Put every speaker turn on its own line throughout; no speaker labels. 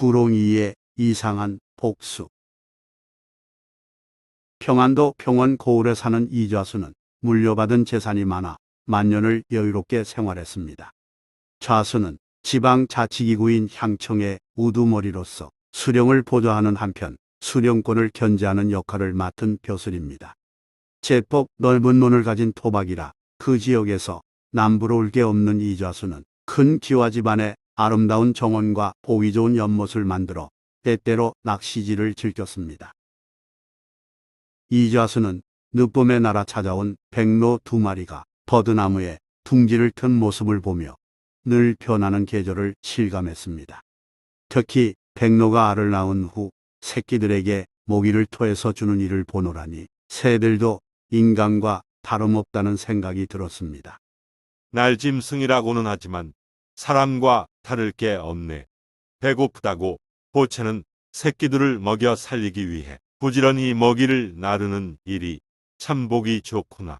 구롱이의 이상한 복수. 평안도 평원 고을에 사는 이좌수는 물려받은 재산이 많아 만년을 여유롭게 생활했습니다. 좌수는 지방 자치기구인 향청의 우두머리로서 수령을 보좌하는 한편 수령권을 견제하는 역할을 맡은 벼슬입니다. 제법 넓은 논을 가진 토박이라 그 지역에서 남부로 올게 없는 이좌수는 큰 기와 집안에 아름다운 정원과 보기 좋은 연못을 만들어 때때로 낚시질을 즐겼습니다. 이좌수는 늦봄에 날아 찾아온 백로 두 마리가 버드나무에 둥지를 튼 모습을 보며 늘 변하는 계절을 실감했습니다. 특히 백로가 알을 낳은 후 새끼들에게 모기를 토해서 주는 일을 보노라니 새들도 인간과 다름없다는 생각이 들었습니다.
날짐승이라고는 하지만 사람과 다를 게 없네. 배고프다고 보채는 새끼들을 먹여 살리기 위해 부지런히 먹이를 나르는 일이 참 보기 좋구나.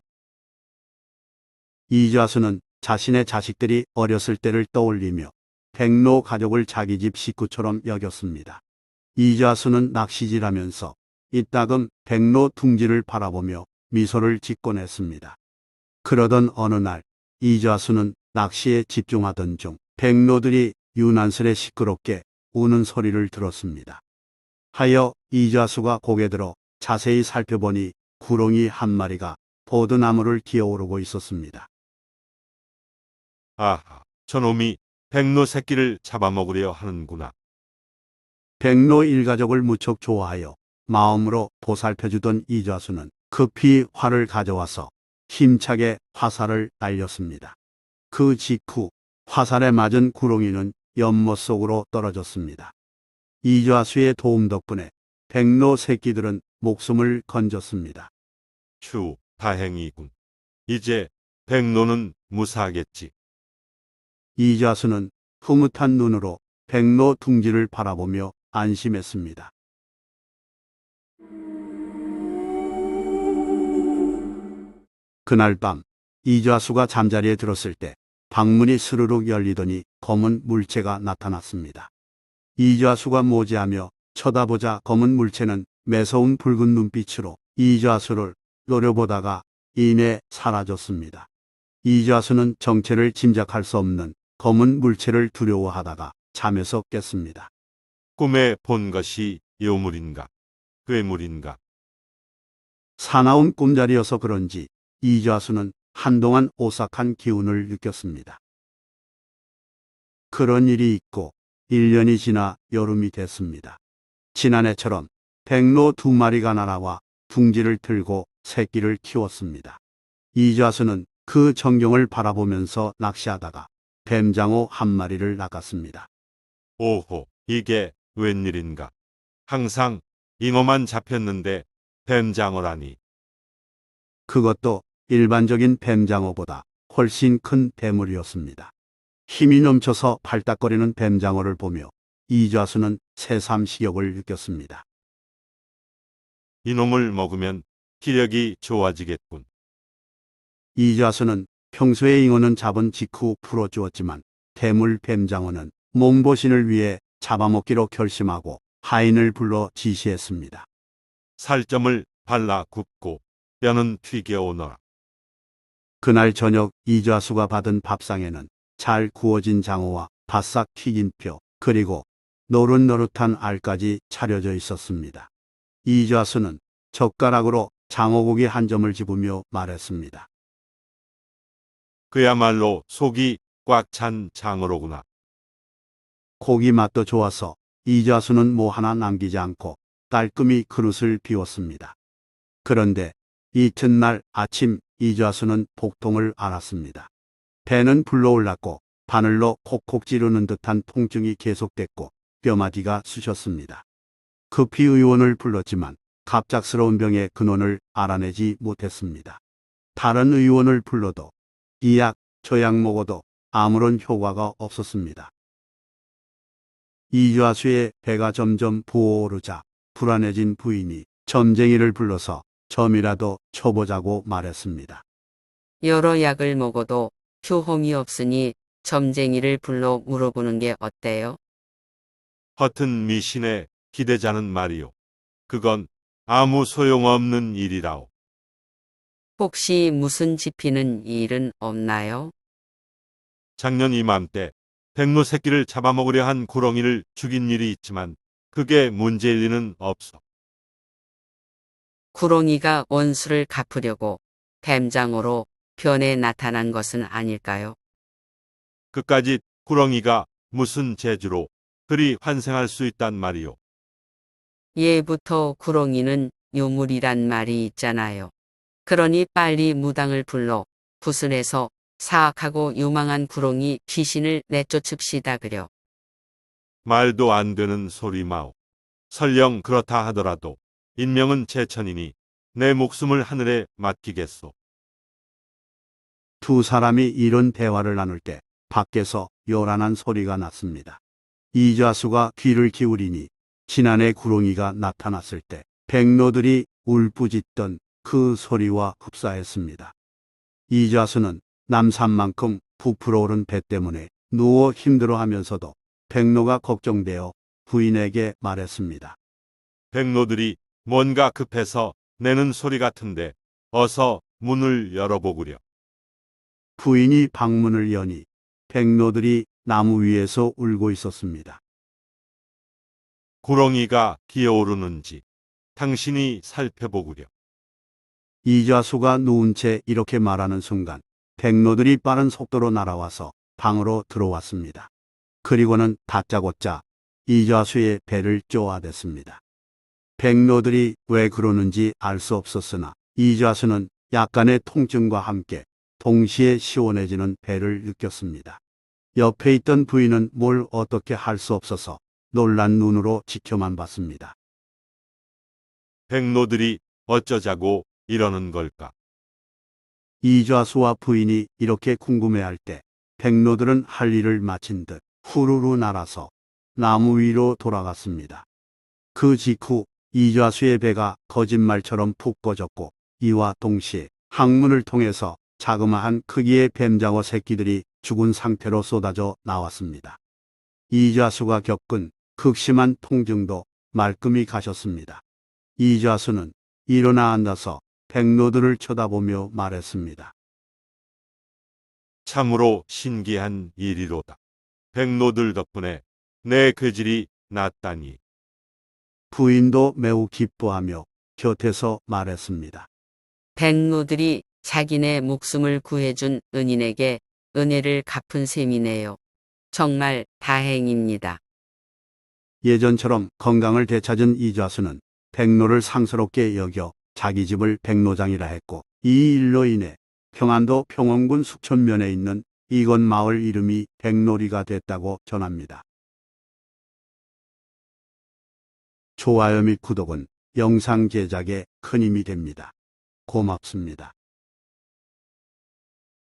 이좌수는 자신의 자식들이 어렸을 때를 떠올리며 백로 가족을 자기 집 식구처럼 여겼습니다. 이좌수는 낚시질하면서 이따금 백로 둥지를 바라보며 미소를 짓곤 했습니다. 그러던 어느 날 이좌수는 낚시에 집중하던 중 백로들이 유난스레 시끄럽게 우는 소리를 들었습니다. 하여 이좌수가 고개 들어 자세히 살펴보니 구렁이 한 마리가 보드나무를 기어오르고 있었습니다.
아하, 저놈이 백로 새끼를 잡아먹으려 하는구나.
백로 일가족을 무척 좋아하여 마음으로 보살펴주던 이좌수는 급히 활을 가져와서 힘차게 화살을 날렸습니다. 그 직후 화살에 맞은 구렁이는 연못 속으로 떨어졌습니다. 이좌수의 도움 덕분에 백로 새끼들은 목숨을 건졌습니다.
휴, 다행이군. 이제 백로는 무사하겠지.
이좌수는 흐뭇한 눈으로 백로 둥지를 바라보며 안심했습니다. 그날 밤 이좌수가 잠자리에 들었을 때 방문이 스르륵 열리더니 검은 물체가 나타났습니다. 이좌수가 모지하며 쳐다보자 검은 물체는 매서운 붉은 눈빛으로 이좌수를 노려보다가 이내 사라졌습니다. 이좌수는 정체를 짐작할 수 없는 검은 물체를 두려워하다가 잠에서 깼습니다.
꿈에 본 것이 요물인가? 괴물인가?
사나운 꿈자리여서 그런지 이좌수는 한동안 오싹한 기운을 느꼈습니다. 그런 일이 있고 1년이 지나 여름이 됐습니다. 지난해처럼 백로 두 마리가 날아와 둥지를 틀고 새끼를 키웠습니다. 이좌수는 그 전경을 바라보면서 낚시하다가 뱀장어 한 마리를 낚았습니다.
오호, 이게 웬일인가? 항상 잉어만 잡혔는데 뱀장어라니.
그것도 일반적인 뱀장어보다 훨씬 큰 뱀물이었습니다. 힘이 넘쳐서 발딱거리는 뱀장어를 보며 이좌수는 새삼 식욕을 느꼈습니다.
이놈을 먹으면 기력이 좋아지겠군.
이좌수는 평소에 잉어는 잡은 직후 풀어주었지만 대물 뱀장어는 몸보신을 위해 잡아먹기로 결심하고 하인을 불러 지시했습니다.
살점을 발라 굽고 뼈는 튀겨 오너라.
그날 저녁 이좌수가 받은 밥상에는 잘 구워진 장어와 바싹 튀긴 뼈, 그리고 노릇노릇한 알까지 차려져 있었습니다. 이좌수는 젓가락으로 장어고기 한 점을 집으며 말했습니다.
그야말로 속이 꽉 찬 장어로구나.
고기 맛도 좋아서 이좌수는 뭐 하나 남기지 않고 깔끔히 그릇을 비웠습니다. 그런데 이튿날 아침 이좌수는 복통을 알았습니다. 배는 불러올랐고 바늘로 콕콕 찌르는 듯한 통증이 계속됐고 뼈마디가 쑤셨습니다. 급히 의원을 불렀지만 갑작스러운 병의 근원을 알아내지 못했습니다. 다른 의원을 불러도 이 약, 저 약 먹어도 아무런 효과가 없었습니다. 이좌수의 배가 점점 부어오르자 불안해진 부인이 점쟁이를 불러서 점이라도 쳐보자고 말했습니다.
여러 약을 먹어도 효험이 없으니 점쟁이를 불러 물어보는 게 어때요?
허튼 미신에 기대자는 말이요. 그건 아무 소용없는 일이라오.
혹시 무슨 지피는 일은 없나요?
작년 이맘때 백로 새끼를 잡아먹으려 한 구렁이를 죽인 일이 있지만 그게 문제일 리는 없어.
구렁이가 원수를 갚으려고 뱀장어로 변해 나타난 것은 아닐까요?
그까지 구렁이가 무슨 재주로 그리 환생할 수 있단 말이오.
예부터 구렁이는 유물이란 말이 있잖아요. 그러니 빨리 무당을 불러 붓을 해서 사악하고 유망한 구렁이 귀신을 내쫓읍시다 그려.
말도 안 되는 소리 마오. 설령 그렇다 하더라도 인명은 제 천이니 내 목숨을 하늘에 맡기겠소.
두 사람이 이런 대화를 나눌 때 밖에서 요란한 소리가 났습니다. 이좌수가 귀를 기울이니 지난해 구렁이가 나타났을 때 백로들이 울부짖던 그 소리와 흡사했습니다. 이좌수는 남산만큼 부풀어 오른 배 때문에 누워 힘들어하면서도 백로가 걱정되어 부인에게 말했습니다.
백로들이 뭔가 급해서 내는 소리 같은데 어서 문을 열어보구려.
부인이 방문을 여니 백로들이 나무 위에서 울고 있었습니다.
구렁이가 기어오르는지 당신이 살펴보구려.
이좌수가 누운 채 이렇게 말하는 순간 백로들이 빠른 속도로 날아와서 방으로 들어왔습니다. 그리고는 다짜고짜 이좌수의 배를 쪼아댔습니다. 백로들이 왜 그러는지 알 수 없었으나 이 좌수는 약간의 통증과 함께 동시에 시원해지는 배를 느꼈습니다. 옆에 있던 부인은 뭘 어떻게 할 수 없어서 놀란 눈으로 지켜만 봤습니다.
백로들이 어쩌자고 이러는 걸까?
이좌수와 부인이 이렇게 궁금해할 때 백로들은 할 일을 마친 듯 후루루 날아서 나무 위로 돌아갔습니다. 그 직후 이좌수의 배가 거짓말처럼 푹 꺼졌고 이와 동시에 항문을 통해서 자그마한 크기의 뱀장어 새끼들이 죽은 상태로 쏟아져 나왔습니다. 이좌수가 겪은 극심한 통증도 말끔히 가셨습니다. 이좌수는 일어나 앉아서 백로들을 쳐다보며 말했습니다.
참으로 신기한 일이로다. 백로들 덕분에 내 괴질이 낫다니.
부인도 매우 기뻐하며 곁에서 말했습니다.
백로들이 자기네 목숨을 구해준 은인에게 은혜를 갚은 셈이네요. 정말 다행입니다.
예전처럼 건강을 되찾은 이좌수는 백로를 상스럽게 여겨 자기 집을 백로장이라 했고 이 일로 인해 평안도 평원군 숙천면에 있는 이건 마을 이름이 백로리가 됐다고 전합니다. 좋아요 및 구독은 영상 제작에 큰 힘이 됩니다. 고맙습니다.